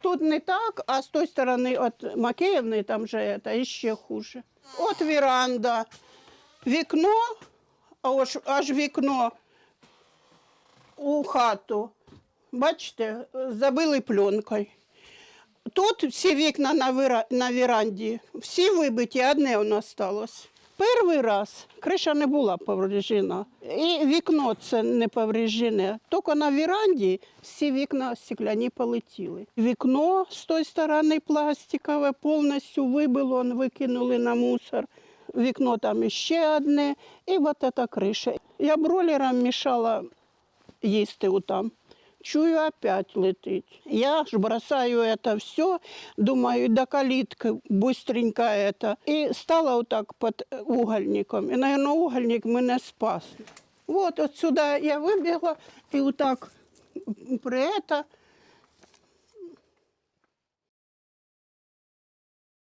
тут не так, а з тої сторони от Макеївни там же це ще хуже. От веранда, вікно, а ось аж вікно у хату. Бачите, забили пленкою. Тут всі вікна на, веранді, всі вибиті, одне нас сталося. Перший раз криша не була повреждена, і вікно це не повреждене. Тільки на веранді всі вікна стекляні полетіли. Вікно з тої сторони пластикове повністю вибило, викинули на мусор. Вікно там ще одне, і от ця криша. Я бролером мішала їсти там. Чую, опять летить. Я ж бросаю это все, думаю, до калитки быстренько это. И стала вот так под угольником. И, наверное, угольник мене спас. Вот отсюда я выбегла, и вот так при это